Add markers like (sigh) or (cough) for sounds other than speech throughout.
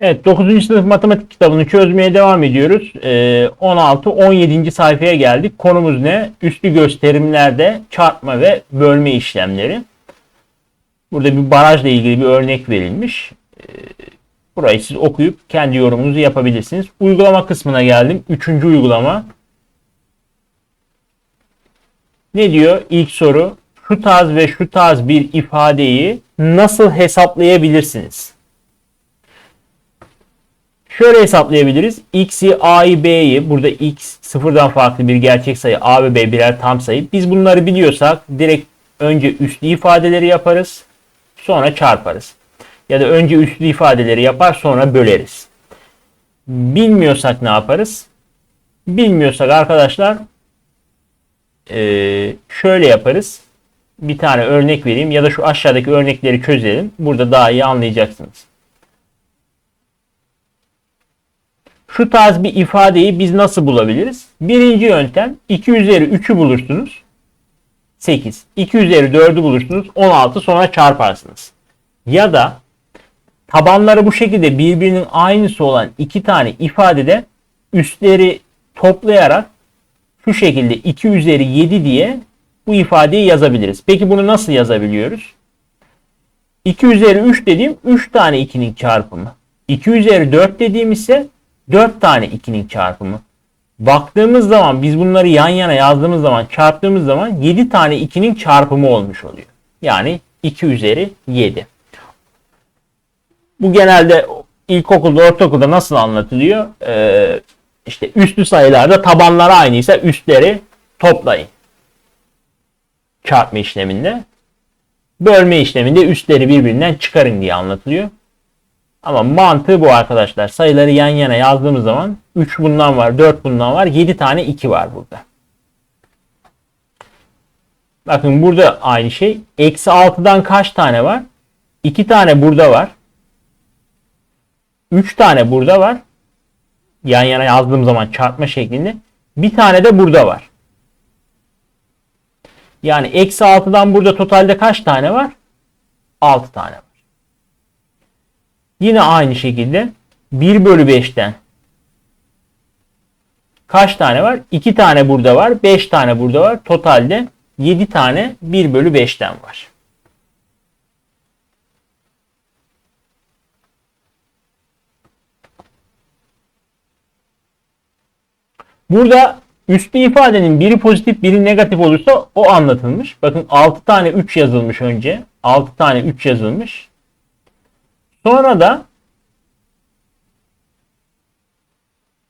Evet 9. sınıf matematik kitabını çözmeye devam ediyoruz. Ee, 16-17. sayfaya geldik. Konumuz ne? Üslü gösterimlerde çarpma ve bölme işlemleri. Burada bir barajla ilgili bir örnek verilmiş. Ee, burayı siz okuyup kendi yorumunuzu yapabilirsiniz. Uygulama kısmına geldim. Üçüncü uygulama. Ne diyor? İlk soru. Şu tarz ve şu tarz bir ifadeyi nasıl hesaplayabilirsiniz? Şöyle hesaplayabiliriz. X'i, A'yı, B'yi, burada X sıfırdan farklı bir gerçek sayı, A ve B birer tam sayı. Biz bunları biliyorsak direkt önce üslü ifadeleri yaparız. Sonra çarparız. Ya da önce üslü ifadeleri yapar sonra böleriz. Bilmiyorsak ne yaparız? Bilmiyorsak arkadaşlar eee, şöyle yaparız. Bir tane örnek vereyim ya da şu aşağıdaki örnekleri çözelim. Burada daha iyi anlayacaksınız. Şu tarz bir ifadeyi biz nasıl bulabiliriz? Birinci yöntem 2 üzeri 3'ü bulursunuz. 8. 2 üzeri 4'ü bulursunuz. 16 sonra çarparsınız. Ya da tabanları bu şekilde birbirinin aynısı olan iki tane ifadede üstleri toplayarak şu şekilde 2 üzeri 7 diye bu ifadeyi yazabiliriz. Peki bunu nasıl yazabiliyoruz? 2 üzeri 3 dediğim 3 tane 2'nin çarpımı. 2 üzeri 4 dediğim ise 4 tane 2'nin çarpımı. Baktığımız zaman biz bunları yan yana yazdığımız zaman çarptığımız zaman 7 tane 2'nin çarpımı olmuş oluyor. Yani 2 üzeri 7. Bu genelde ilkokulda, ortaokulda nasıl anlatılıyor? Ee, işte üslü sayılarda tabanları aynıysa üstleri toplayın. Çarpma işleminde. Bölme işleminde üstleri birbirinden çıkarın diye anlatılıyor. Ama mantığı bu arkadaşlar. Sayıları yan yana yazdığımız zaman 3 bundan var, 4 bundan var, 7 tane 2 var burada. Bakın burada aynı şey. Eksi 6'dan kaç tane var? 2 tane burada var. 3 tane burada var. Yan yana yazdığım zaman çarpma şeklinde. Bir tane de burada var. Yani eksi 6'dan burada totalde kaç tane var? 6 tane var. Yine aynı şekilde 1 bölü 5'ten kaç tane var? 2 tane burada var. 5 tane burada var. Totalde 7 tane 1 bölü 5'ten var. Burada üslü ifadenin biri pozitif biri negatif olursa o anlatılmış. Bakın 6 tane 3 yazılmış önce. 6 tane 3 yazılmış. Sonra da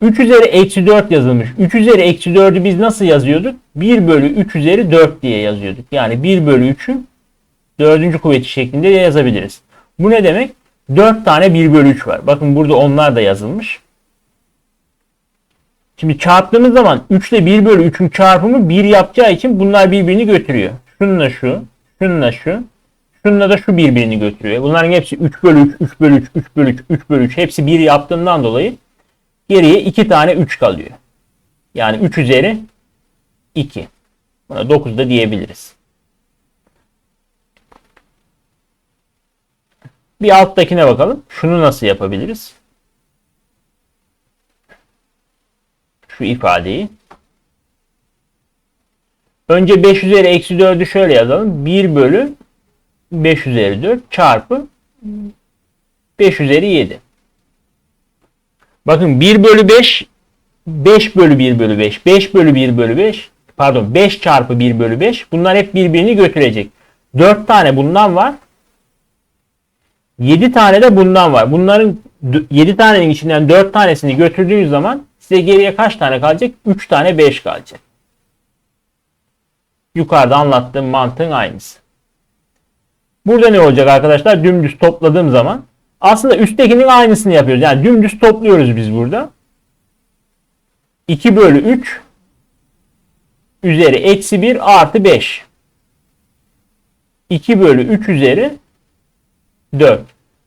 3 üzeri eksi 4 yazılmış. 3 üzeri eksi 4'ü biz nasıl yazıyorduk? 1 bölü 3 üzeri 4 diye yazıyorduk. Yani 1 bölü 3'ü 4. kuvveti şeklinde yazabiliriz. Bu ne demek? 4 tane 1 bölü 3 var. Bakın burada onlar da yazılmış. Şimdi çarptığımız zaman 3 ile 1 bölü 3'ün çarpımı 1 yapacağı için bunlar birbirini götürüyor. Şununla şu, şununla şu, şununla da şu birbirini götürüyor. Bunların hepsi 3 bölü 3, 3 bölü 3, 3 bölü 3, 3 bölü 3 hepsi 1 yaptığından dolayı geriye 2 tane 3 kalıyor. Yani 3 üzeri 2. Buna 9 da diyebiliriz. Bir alttakine bakalım. Şunu nasıl yapabiliriz? Şu ifadeyi. Önce 5 üzeri eksi 4'ü şöyle yazalım. 1 bölü 5 üzeri 4 çarpı 5 üzeri 7. Bakın 1 bölü 5 5 bölü 1 bölü 5 5 bölü 1 bölü 5 pardon 5 çarpı 1 bölü 5 bunlar hep birbirini götürecek. 4 tane bundan var. 7 tane de bundan var. Bunların 7 tanenin içinden 4 tanesini götürdüğünüz zaman size geriye kaç tane kalacak? 3 tane 5 kalacak. Yukarıda anlattığım mantığın aynısı. Burada ne olacak arkadaşlar? Dümdüz topladığım zaman aslında üsttekinin aynısını yapıyoruz. Yani dümdüz topluyoruz biz burada. 2 bölü 3 üzeri eksi 1 artı 5. 2 bölü 3 üzeri 4.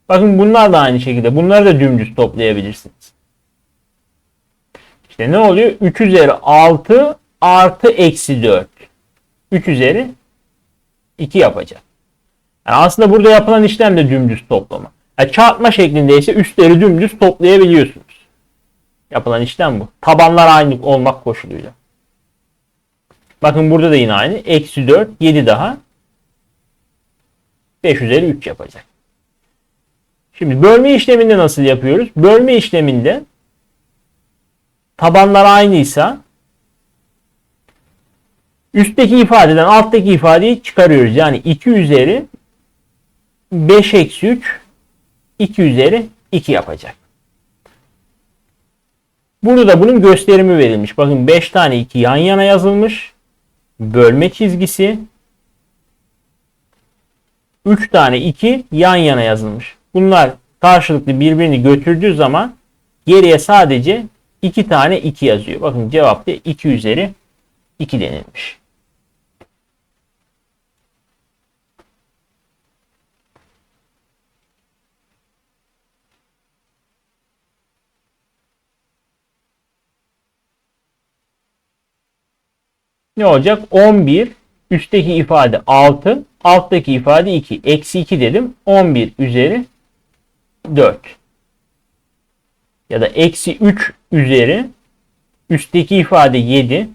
Bakın bunlar da aynı şekilde. Bunları da dümdüz toplayabilirsiniz. İşte ne oluyor? 3 üzeri 6 artı eksi 4. 3 üzeri 2 yapacak. Yani aslında burada yapılan işlem de dümdüz toplama. E, çarpma şeklinde ise üstleri dümdüz toplayabiliyorsunuz. Yapılan işlem bu. Tabanlar aynı olmak koşuluyla. Bakın burada da yine aynı. Eksi 4, 7 daha. 5 üzeri 3 yapacak. Şimdi bölme işleminde nasıl yapıyoruz? Bölme işleminde tabanlar aynıysa üstteki ifadeden alttaki ifadeyi çıkarıyoruz. Yani 2 üzeri 5 eksi 3 2 üzeri 2 yapacak. Burada da bunun gösterimi verilmiş. Bakın 5 tane 2 yan yana yazılmış. Bölme çizgisi. 3 tane 2 yan yana yazılmış. Bunlar karşılıklı birbirini götürdüğü zaman geriye sadece 2 tane 2 yazıyor. Bakın cevapta 2 üzeri 2 denilmiş. Ne olacak? 11 üstteki ifade 6 alttaki ifade 2. Eksi 2 dedim. 11 üzeri 4. Ya da eksi 3 üzeri üstteki ifade 7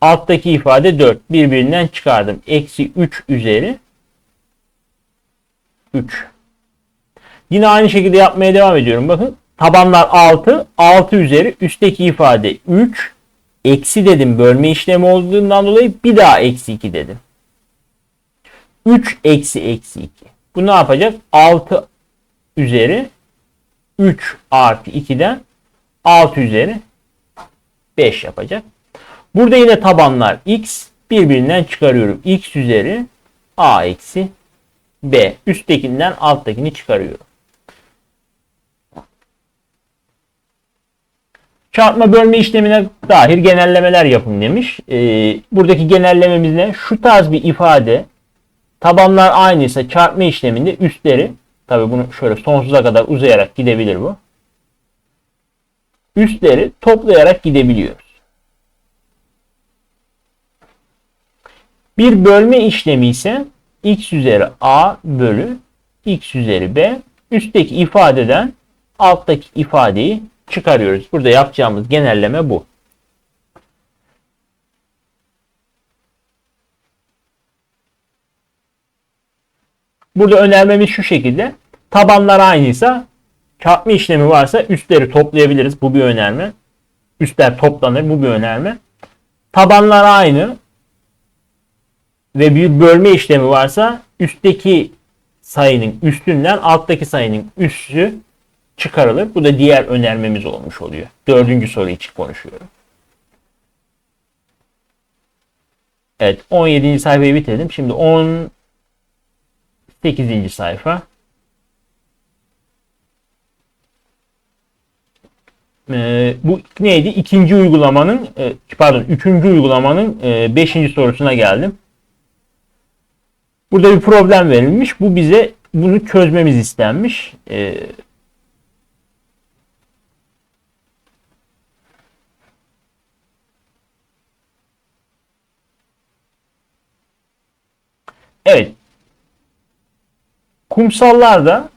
alttaki ifade 4. Birbirinden çıkardım. Eksi 3 üzeri 3. Yine aynı şekilde yapmaya devam ediyorum. Bakın tabanlar 6. 6 üzeri üstteki ifade 3 eksi dedim bölme işlemi olduğundan dolayı bir daha eksi 2 dedim. 3 eksi eksi 2. Bu ne yapacak? 6 üzeri 3 artı 2'den 6 üzeri 5 yapacak. Burada yine tabanlar x birbirinden çıkarıyorum. x üzeri a eksi b. Üsttekinden alttakini çıkarıyorum. Çarpma bölme işlemine dair genellemeler yapın demiş. Ee, buradaki genellememiz ne? Şu tarz bir ifade tabanlar aynıysa çarpma işleminde üstleri tabi bunu şöyle sonsuza kadar uzayarak gidebilir bu. Üstleri toplayarak gidebiliyoruz. Bir bölme işlemi ise x üzeri a bölü x üzeri b üstteki ifadeden alttaki ifadeyi çıkarıyoruz. Burada yapacağımız genelleme bu. Burada önermemiz şu şekilde. Tabanlar aynıysa çarpma işlemi varsa üstleri toplayabiliriz. Bu bir önerme. Üstler toplanır. Bu bir önerme. Tabanlar aynı ve bir bölme işlemi varsa üstteki sayının üstünden alttaki sayının üssü çıkarılır. Bu da diğer önermemiz olmuş oluyor. Dördüncü soru için konuşuyorum. Evet 17. sayfayı bitirdim. Şimdi 18. sayfa. Ee, bu neydi? İkinci uygulamanın e, pardon üçüncü uygulamanın e, beşinci sorusuna geldim. Burada bir problem verilmiş. Bu bize bunu çözmemiz istenmiş. Ee, Evet. Kumsallarda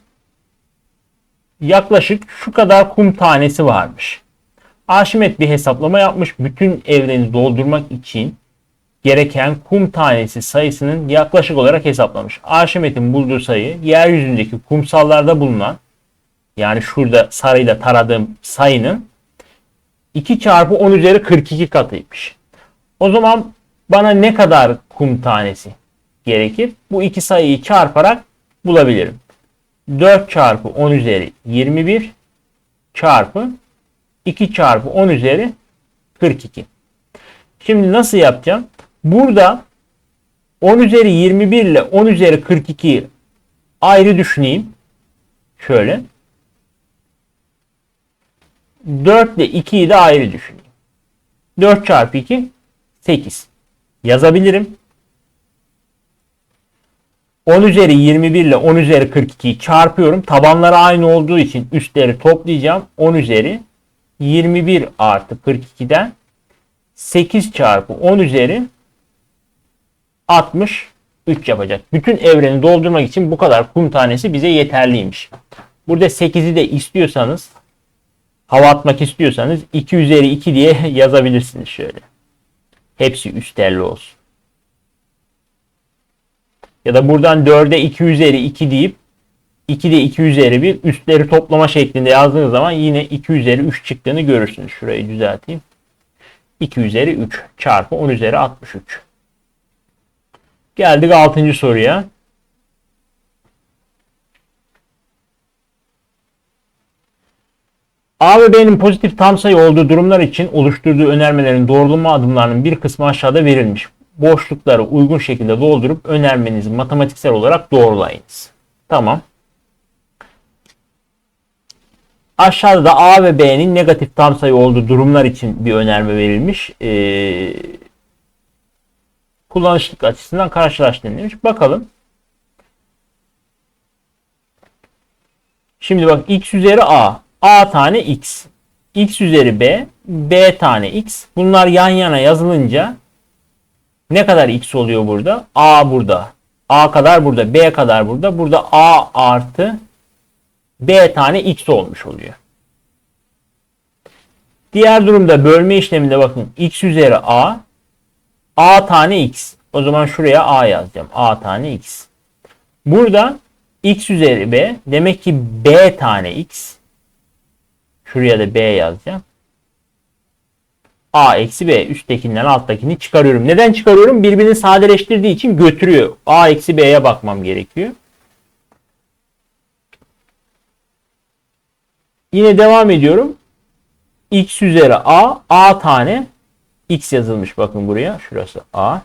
yaklaşık şu kadar kum tanesi varmış. Arşimet bir hesaplama yapmış. Bütün evreni doldurmak için gereken kum tanesi sayısının yaklaşık olarak hesaplamış. Arşimet'in bulduğu sayı yeryüzündeki kumsallarda bulunan yani şurada sarıyla taradığım sayının 2 çarpı 10 üzeri 42 katıymış. O zaman bana ne kadar kum tanesi gerekir. Bu iki sayıyı çarparak bulabilirim. 4 çarpı 10 üzeri 21 çarpı 2 çarpı 10 üzeri 42. Şimdi nasıl yapacağım? Burada 10 üzeri 21 ile 10 üzeri 42'yi ayrı düşüneyim. Şöyle. 4 ile 2'yi de ayrı düşüneyim. 4 çarpı 2 8. Yazabilirim. 10 üzeri 21 ile 10 üzeri 42'yi çarpıyorum. Tabanları aynı olduğu için üstleri toplayacağım. 10 üzeri 21 artı 42'den 8 çarpı 10 üzeri 64 3 yapacak. Bütün evreni doldurmak için bu kadar kum tanesi bize yeterliymiş. Burada 8'i de istiyorsanız hava atmak istiyorsanız 2 üzeri 2 diye (laughs) yazabilirsiniz şöyle. Hepsi üstelli olsun. Ya da buradan 4'e 2 üzeri 2 deyip 2 de 2 üzeri 1 üstleri toplama şeklinde yazdığınız zaman yine 2 üzeri 3 çıktığını görürsünüz. Şurayı düzelteyim. 2 üzeri 3 çarpı 10 üzeri 63. Geldik 6. soruya. A ve B'nin pozitif tam sayı olduğu durumlar için oluşturduğu önermelerin doğrulama adımlarının bir kısmı aşağıda verilmiş. Boşlukları uygun şekilde doldurup önermenizi matematiksel olarak doğrulayınız. Tamam. Aşağıda da A ve B'nin negatif tam sayı olduğu durumlar için bir önerme verilmiş. Ee, kullanışlık açısından karşılaştırın demiş. Bakalım. Şimdi bak x üzeri a. a tane x. x üzeri b. b tane x. Bunlar yan yana yazılınca ne kadar x oluyor burada? a burada. a kadar burada. b kadar burada. Burada a artı b tane x olmuş oluyor. Diğer durumda bölme işleminde bakın x üzeri a a tane x. O zaman şuraya a yazacağım. a tane x. Burada x üzeri b demek ki b tane x. Şuraya da b yazacağım. A eksi b üsttekinden alttakini çıkarıyorum. Neden çıkarıyorum? Birbirini sadeleştirdiği için götürüyor. a eksi b'ye bakmam gerekiyor. Yine devam ediyorum. x üzeri a, a tane x yazılmış bakın buraya. Şurası a.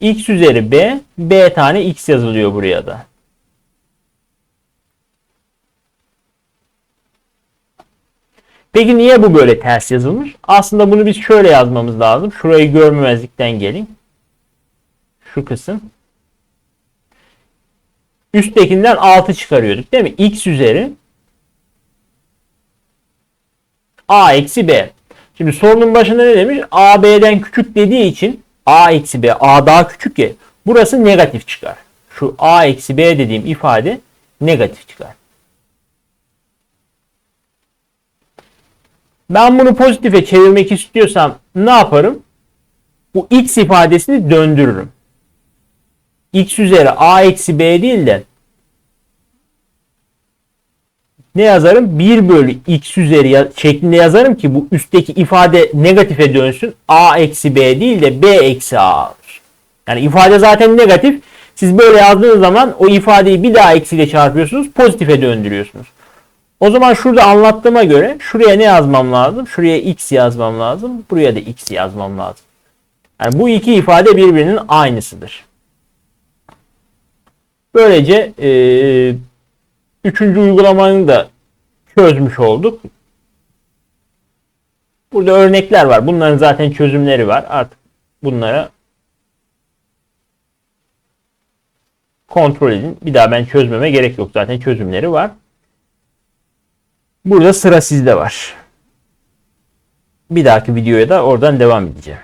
x üzeri b, b tane x yazılıyor buraya da. Peki niye bu böyle ters yazılmış? Aslında bunu biz şöyle yazmamız lazım. Şurayı görmemezlikten gelin. Şu kısım. Üsttekinden 6 çıkarıyorduk değil mi? x üzeri a eksi b. Şimdi sorunun başında ne demiş? a b'den küçük dediği için a eksi b a daha küçük ya. Burası negatif çıkar. Şu a eksi b dediğim ifade negatif çıkar. Ben bunu pozitife çevirmek istiyorsam ne yaparım? Bu x ifadesini döndürürüm. x üzeri a eksi b değil de ne yazarım? 1 bölü x üzeri şeklinde yazarım ki bu üstteki ifade negatife dönsün. a eksi b değil de b eksi a olur. Yani ifade zaten negatif. Siz böyle yazdığınız zaman o ifadeyi bir daha eksiyle çarpıyorsunuz. Pozitife döndürüyorsunuz. O zaman şurada anlattığıma göre şuraya ne yazmam lazım? Şuraya x yazmam lazım. Buraya da x yazmam lazım. Yani bu iki ifade birbirinin aynısıdır. Böylece eee Üçüncü uygulamanı da çözmüş olduk. Burada örnekler var. Bunların zaten çözümleri var. Artık bunlara kontrol edin. Bir daha ben çözmeme gerek yok. Zaten çözümleri var. Burada sıra sizde var. Bir dahaki videoya da oradan devam edeceğim.